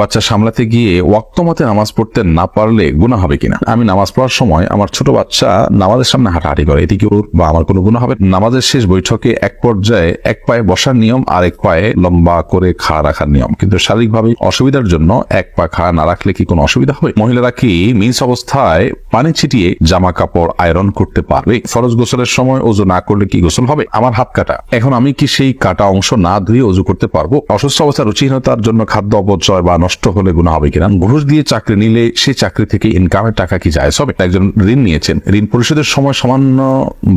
বাচ্চা সামলাতে গিয়ে ওয়াক্তমতে নামাজ পড়তে না পারলে গুণা হবে কিনা? আমি নামাজ পড়ার সময় আমার ছোট বাচ্চা নামাজের সামনে হাঁটাহাঁটি করে। এটি কি ওর বা আমার কোনো গুণা হবে? নামাজের শেষ বৈঠকে এক পর্যায়ে এক পায়ে বসার নিয়ম, আর এক পায়ে লম্বা করে খা রাখার নিয়ম। কিন্তু শারীরিকভাবে অসুবিধার জন্য এক পা খা না রাখলে কি কোনো অসুবিধা হবে? মহিলারা কি মিন্স অবস্থায় পানি ছিটিয়ে জামা কাপড় আয়রন করতে পারবে? ফরজ গোসলের সময় ওজু না করলে কি গোসল হবে? আমার হাত কাটা। এখন আমি কি সেই কাটা অংশ না ধুয়ে ওজু করতে পারব? অসুস্থ অবস্থা রুচিহীনতার জন্য খাদ্য অপচয় বা নষ্ট হলে গুণা হবে কিনা? ঘুষ দিয়ে চাকরি নিলে সেই চাকরি থেকে ইনকামের টাকা কি যায়? হবে একজন ঋণ নিয়েছেন। ঋণ পরিশোধের সময় সামান্য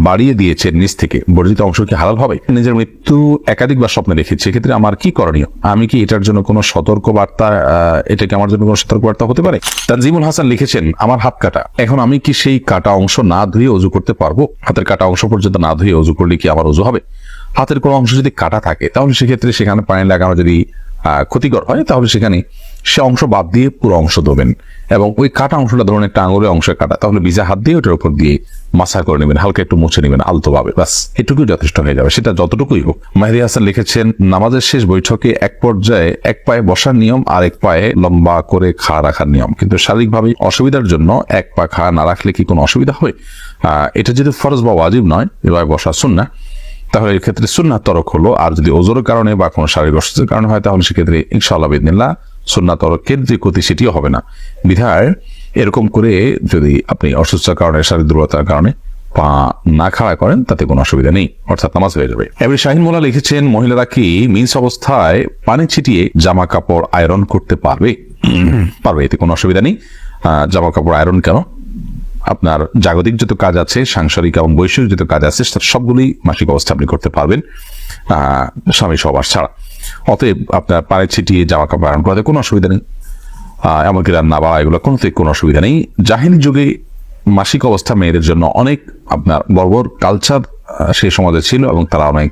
বাড়িয়ে দিয়েছেন নিজ থেকে। বর্ধিত অংশ কি হালাল হবে? নিজের মৃত্যু একাধিকবার স্বপ্নে দেখেছি। সেক্ষেত্রে আমার কি করণীয়? আমি কি এটার জন্য কোনো সতর্ক বার্তা এটা কি আমার জন্য কোনো সতর্ক বার্তা হতে পারে? তানজিমুল হাসান লিখেছেন, আমার হাত কাটা। এখন আমি কি সেই কাটা অংশ না ধুয়ে অজু করতে পারব? হাতের কাটা অংশ পর্যন্ত না ধুয়ে অজু করলে কি আমার অজু হবে? হাতের কোনো অংশ যদি কাটা থাকে, তাহলে সেক্ষেত্রে সেখানে পানি লাগানো যদি ক্ষতিকর হয়, তাহলে সেখানে সে অংশ বাদ দিয়ে পুরো অংশ ধোবেন এবং ওই কাটা অংশটা ধরুন একটা আঙুলের অংশ কাটা, তাহলে ভিজা হাত দিয়ে ওটার উপর দিয়ে মাসা করে নেবেন, হালকা একটু মুছে নেবেন আলতোভাবে বাস এটুকুই যথেষ্ট হয়ে যাবে, সেটা যতটুকুই হোক। মাহিদি হাসান লিখেছেন, নামাজের শেষ বৈঠকে এক পর্যায়ে এক পায়ে বসার নিয়ম আর এক পায়ে লম্বা করে খা রাখার নিয়ম। কিন্তু শারীরিকভাবে অসুবিধার জন্য এক পা খা না রাখলে কি কোনো অসুবিধা হয়? এটা যদি ফরজ বা ওয়াজিব নয়, এভাবে বসা শুন না তাহলে এক্ষেত্রে ক্ষেত্রে সুন্নাত তরক হলো, আর যদি ওজোরের কারণে বা কোনো শারীরিক অসুস্থের কারণে হয়, তাহলে সেক্ষেত্রে ইনশাআল্লাহ বিদিনিল্লাহ সুন্নাত তরকের যে ক্ষতি সেটিও হবে না। বিধায় এরকম করে যদি আপনি অসুস্থতার কারণে, শারীরিক দুর্বলতার কারণে পা না খাড়া করেন, তাতে কোনো অসুবিধা নেই, অর্থাৎ নামাজ হয়ে যাবে। এবার শাহিন মোলা লিখেছেন, মহিলারা কি মিন্স অবস্থায় পানি ছিটিয়ে জামা কাপড় আয়রন করতে পারবে? পারবে, এতে কোনো অসুবিধা নেই। জামা কাপড় আয়রন কেন? আপনার জাগতিক যত কাজ আছে, সাংসারিক এবং বৈশ্বিক যত কাজ আছে, সবগুলি মাসিক অবস্থা আপনি করতে পারবেন। স্বামী সবার ছাড়া। অতএব আপনার পায়ে ছিটিয়ে জামা কাপড় আয়রন করাতে কোনো অসুবিধা নেই। এমনকি রান্না বা এগুলো কোনোতে কোনো অসুবিধা নেই। জাহিনী যুগে মাসিক অবস্থা মেয়েদের জন্য অনেক আপনার বর্বর কালচার সেই সমাজে ছিল এবং তারা অনেক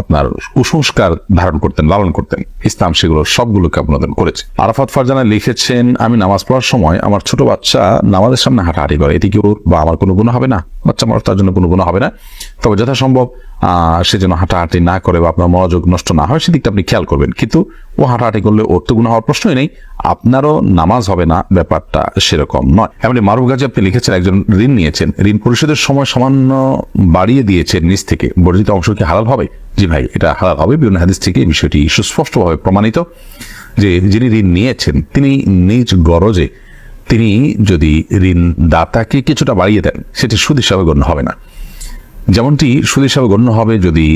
আপনার কুসংস্কার ধারণ করতেন, লালন করতেন। ইসলাম সেগুলো সবগুলোকে আপনাদের করেছে। আরাফাত ফারজানা লিখেছেন, আমি নামাজ পড়ার সময় আমার ছোট বাচ্চা নামাজের সামনে হাঁটাহাঁটি করে। এটি কেউ বা আমার কোনো গুণ হবে না? বাচ্চা মানুষ তার জন্য কোনো গুণ হবে না? তবে যথাসম্ভব সে যেন হাঁটাহাঁটি না করে বা আপনার মনোযোগ নষ্ট না হয়, সেদিকটা আপনি খেয়াল করবেন। কিন্তু ও হাঁটাহাঁটি করলে ওর তো গুণ হওয়ার প্রশ্নই নেই, আপনারও নামাজ হবে না, ব্যাপারটা সেরকম নয়। এমনি মারুফ গাজী আপনি লিখেছেন, একজন ঋণ নিয়েছেন, ঋণ পরিশোধের সময় সামান্য বাড়িয়ে দিয়েছেন নিজ থেকে বর্ধিত অংশ কি হালাল হবে? জি ভাই, এটা হালাল হবে, বিভিন্ন হাদিস থেকে এই বিষয়টি সুস্পষ্টভাবে প্রমাণিত যে যিনি ঋণ নিয়েছেন, তিনি নিজ গরজে, তিনি যদি ঋণ দাতাকে কিছুটা বাড়িয়ে দেন, সেটি সুদ হিসাবে গণ্য হবে না। যেমনটি সুদ হিসাবে গণ্য হবে যদি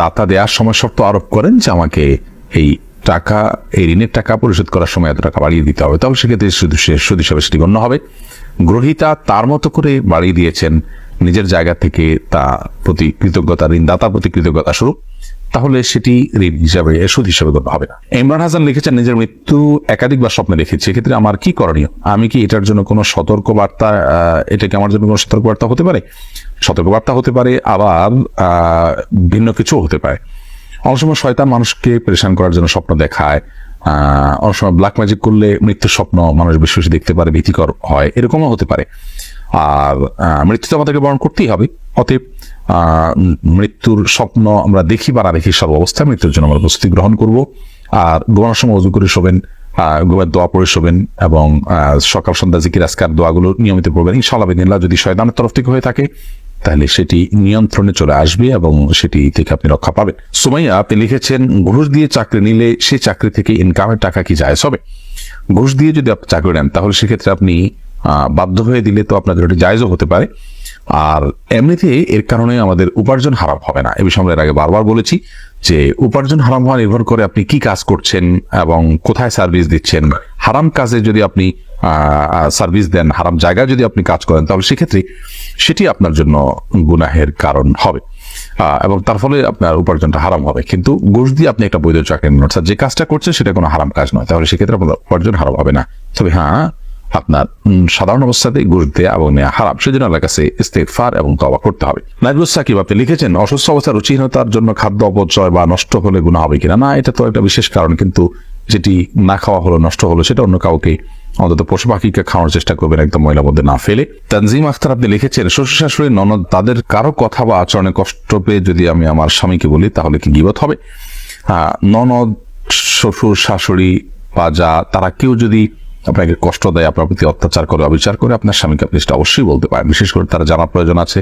দাতা দেওয়ার সময় শর্ত আরোপ করেন যে আমাকে এই টাকা, এই ঋণের টাকা পরিশোধ করার সময় এত টাকা বাড়িয়ে দিতে হবে, তাহলে সেক্ষেত্রে সুদ হিসাবে সেটি গণ্য হবে। গ্রহিতা তার মতো করে বাড়িয়ে দিয়েছেন, নিজের জায়গা থেকে তা প্রতি কৃতজ্ঞতা ঋণদাতার প্রতি কৃতজ্ঞতা স্বরূপ, তাহলে সেটি ঋণ হিসাবে, সুদ হিসাবে গণ্য হবে না। ইমরান হাসান লিখেছেন, নিজের মৃত্যু একাধিকবার স্বপ্নে দেখেছি, এক্ষেত্রে আমার কি করণীয়? আমি কি এটার জন্য কোনো সতর্ক বার্তা এটা কি আমার জন্য কোনো সতর্ক বার্তা হতে পারে? সতর্ক বার্তা হতে পারে, আবার ভিন্ন কিছু হতে পারে। অনেক সময় শয়তান মানুষকে পরেশান করার জন্য স্বপ্ন দেখায় অনেক সময় ব্ল্যাক ম্যাজিক করলে মৃত্যুর স্বপ্ন মানুষ বেশি বেশি দেখতে পারে, ভীতিকর হয়, এরকমও হতে পারে। আর মৃত্যু তো আমাদেরকে বরণ করতেই হবে। অতএব মৃত্যুর স্বপ্ন আমরা দেখি বা না দেখি সর্ব অবস্থায় মৃত্যুর জন্য আমরা প্রস্তুতি গ্রহণ করব। আর ঘুমানোর সময় অজু করে শোবেন ঘুমের দোয়া পড়ে শোবেন এবং সকাল সন্ধ্যা জিকির, আজকার দোয়াগুলো নিয়মিত পড়বেন। বিদিনিল্লাহ যদি শয়তানের তরফ থেকে হয়ে থাকে তাহলে সেটি নিয়ন্ত্রণে চলে আসবে এবং সেটি থেকে আপনি রক্ষা পাবেন। সুমাইয়া, আপনি লিখেছেন, ঘুষ দিয়ে চাকরি নিলে সে চাকরি থেকে ইনকামের টাকা কি যায় হবে? ঘুষ দিয়ে যদি আপনি চাকরি নেন, তাহলে সেক্ষেত্রে আপনি বাধ্য হয়ে দিলে তো আপনাদের ওটি জায়জও হতে পারে। আর এমনিতে এর কারণে আমাদের উপার্জন হারাপ হবে না। এ বিষয়ে আমরা এর আগে বারবার বলেছি। যে উপার্জন হারাম হওয়া নির্ভর করে আপনি কি কাজ করছেন এবং কোথায় সার্ভিস দিচ্ছেন। হারাম কাজে যদি আপনি সার্ভিস দেন, হারাম জায়গায় যদি আপনি কাজ করেন, তাহলে সেক্ষেত্রে সেটি আপনার জন্য গুনাহের কারণ হবে। এবং তার ফলে আপনার উপার্জনটা হারাম হবে। কিন্তু ঘুষ দিয়ে আপনি একটা বৈধ চাকরি নেন, অর্থাৎ যে কাজটা করছেন সেটা কোনো হারাম কাজ নয়। তাহলে সেক্ষেত্রে আপনার উপার্জন হারাম হবে না। তবে হ্যাঁ আপনার সাধারণ অবস্থাতে ঘুষ দেয়া এবং নেওয়া হারাম। সেজন্য আল্লাহ কাছে ইস্তেগফার এবং তওবা করতে হবে। নাজবুল সাকিব, আপনি লিখেছেন, অসুস্থ অবস্থা রুচিহীনতার জন্য খাদ্য অপচয় বা নষ্ট হলে গুণা হবে কিনা? না, এটা তো একটা বিশেষ কারণ, কিন্তু যেটি না খাওয়া হলো নষ্ট হলো, সেটা অন্য কাউকে, অন্তত পশু পাখিকে খাওয়ার চেষ্টা করবেন একদম ময়লা মধ্যে না ফেলে। তানজিম আখতার, আপনি লিখেছেন শ্বশুর শাশুড়ি ননদ তাদের কারও কথা বা আচরণে কষ্ট পেয়ে যদি আমি আমার স্বামীকে বলি, তাহলে কি গিবত হবে? ননদ শ্বশুর শাশুড়ি বা যা, তারা কেউ যদি আপনাকে কষ্ট দেয়, আপনার প্রতি অত্যাচার করে, অবিচার করে, আপনার স্বামীকে আপনি সেটা অবশ্যই বলতে পারেন। বিশেষ করে তার জানার প্রয়োজন আছে।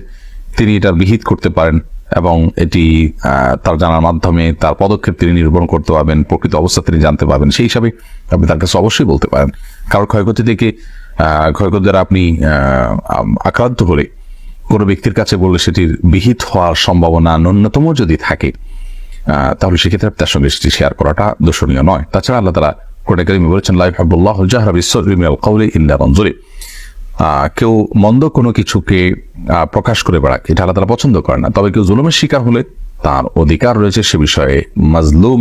তিনি এটা বিহিত করতে পারেন এবং এটি তার জানার মাধ্যমে তার পদক্ষেপ তিনি নিরূপণ করতে পারবেন, প্রকৃত অবস্থা তিনি জানতে পারবেন। সেই হিসাবে আপনি তার কাছে অবশ্যই বলতে পারেন। কারোর ক্ষয়ক্ষতি থেকে ক্ষয়ক্ষতি দ্বারা আপনি আক্রান্ত হলে কোনো ব্যক্তির কাছে বললে সেটির বিহিত হওয়ার সম্ভাবনা ন্যূনতম যদি থাকে তাহলে সেক্ষেত্রে তার সঙ্গে সেটি শেয়ার করাটা দোষণীয় নয়। তাছাড়া আল্লাহ তারা কোরআন বলেছেন লাইফ হাবুল্লাহ জাহরা বিশ্বরি মিনাল কওলি ইল্লা মঞ্জুরি কেউ মন্দ কোনো কিছুকে প্রকাশ করে বেড়াক, এটা আল্লাহ তারা পছন্দ করে না। তবে কেউ জুলুমের শিকার হলে তার অধিকার রয়েছে সে বিষয়ে মাজলুম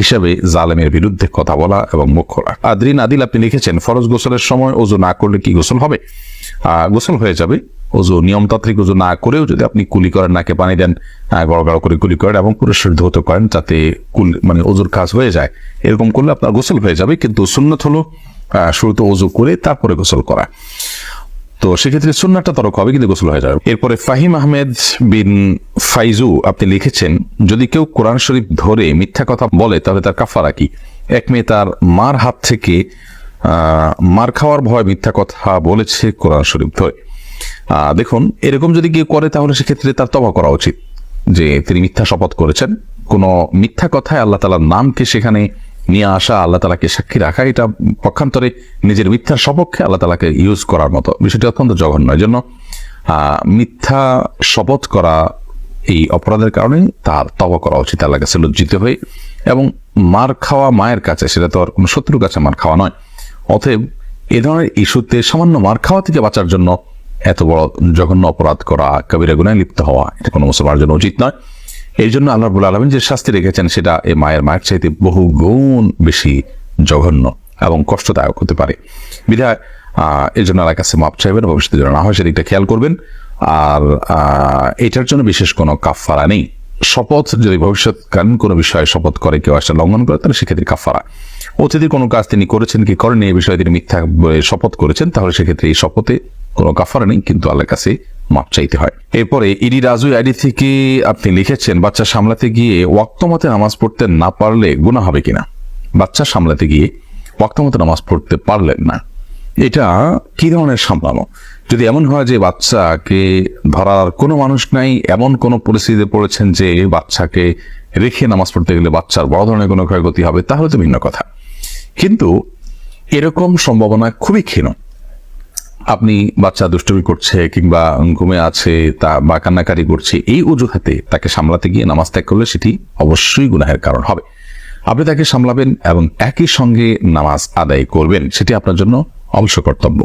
হিসেবে জালেমের বিরুদ্ধে কথা বলা এবং মুখ খোলা। আদ্রিন আদিল আপনি লিখেছেন, ফরজ গোসলের সময় ওজু না করলে কি গোসল হবে? গোসল হয়ে যাবে। ওজু নিয়মতান্ত্রিক ওজু না করেও যদি আপনি কুলি করেন, নাকে পানি দেন গড় গড় করে কুলি করেন এবং পুরো শরীর ধৌত করেন যাতে কুল মানে ওজুর কাজ হয়ে যায়। এরকম করলে আপনার গোসল হয়ে যাবে, কিন্তু সুন্নত হলো শুরুতে ওজু করে তারপরে গোসল করা। তো সেক্ষেত্রে সুন্নাটা তরক হবে, কিন্তু গোসল হয়ে যাবে। এরপরে ফাহিম আহমেদ বিন ফাইজু, আপনি লিখেছেন, যদি কেউ কোরআন শরীফ ধরে মিথ্যা কথা বলে, তাহলে তার কাফারা কি? এক মেয়ে তার মার হাত থেকে মার খাওয়ার ভয় মিথ্যা কথা বলেছে কোরআন শরীফ ধরে। দেখুন, এরকম যদি কেউ করে, তাহলে সেক্ষেত্রে তার তবা করা উচিত যে তিনি মিথ্যা শপথ করেছেন। কোন মিথ্যা কথায় আল্লাহ তালার নামকে সেখানে নিয়ে আসা, আল্লাহ তালাকে সাক্ষী রাখা, এটা পক্ষান্তরে নিজের মিথ্যার সপক্ষে আল্লাহ তালাকে ইউজ করার মতো বিষয়টি অত্যন্ত জঘন্য। এই জন্য মিথ্যা শপথ করা এই অপরাধের কারণে তার তবা করা উচিত আল্লাহ কাছে লজ্জিত হয়ে এবং মার খাওয়া মায়ের কাছে, সেটা তো আর কোনো শত্রুর কাছে মার খাওয়া নয়। অতএব এ ধরনের ইস্যুতে সামান্য মার খাওয়া থেকে বাঁচার জন্য এত বড় জঘন্য অপরাধ করা কবিরা গুনায় লিপ্ত হওয়া এটা কোনো মুসলমানের জন্য উচিত নয়। এই জন্য আল্লাহ রবুল আলমিন যে শাস্তি রেখেছেন সেটা এই মায়ের মায়ের চাইতে বহু গুণ বেশি জঘন্য এবং কষ্টদায়ক হতে পারে। বিধায় এই জন্য আল্লাহর কাছে মাপ চাইবেন ভবিষ্যতে যেন না হয় সেদিকটা খেয়াল করবেন। আর এটার জন্য বিশেষ কোনো কাফারা নেই। শপথ, যদি ভবিষ্যৎকালীন কোনো বিষয়ে শপথ করে কেউ আসলে লঙ্ঘন করে, তাহলে সেক্ষেত্রে কাফারা অতীতের কোনো কাজ তিনি করেছেন কি করেন এই বিষয়ে তিনি মিথ্যা শপথ করেছেন, তাহলে সেক্ষেত্রে এই শপথে কোনো কাফারা নেই, কিন্তু আল্লাহর কাছে মাপ চাইতে হয়। এরপরে ইডি রাজু আইডি থেকে আপনি লিখেছেন, বাচ্চা সামলাতে গিয়ে ওয়াক্তমতে নামাজ পড়তে না পারলে গুনাহ হবে কিনা? বাচ্চা সামলাতে গিয়ে ওয়াক্তমতে নামাজ পড়তে পারলেন না। এটা কি ধরনের সামলানো? যদি এমন হয় যে বাচ্চাকে ধরার কোনো মানুষ নাই, এমন কোনো পরিস্থিতিতে পড়েছেন যে বাচ্চাকে রেখে নামাজ পড়তে গেলে বাচ্চার বড় ধরনের কোনো ক্ষয়ক্ষতি হবে, তাহলে তো ভিন্ন কথা। কিন্তু এরকম সম্ভাবনা খুবই ক্ষীণ। আপনি বাচ্চা দুষ্টুমি করছে কিংবা ঘুমে আছে, তা বা কান্নাকারি করছে, এই অজুহাতে তাকে সামলাতে গিয়ে নামাজ ত্যাগ করলে সেটি অবশ্যই গুনাহের কারণ হবে। আপনি তাকে সামলাবেন এবং একই সঙ্গে নামাজ আদায় করবেন, সেটি আপনার জন্য অবশ্য কর্তব্য।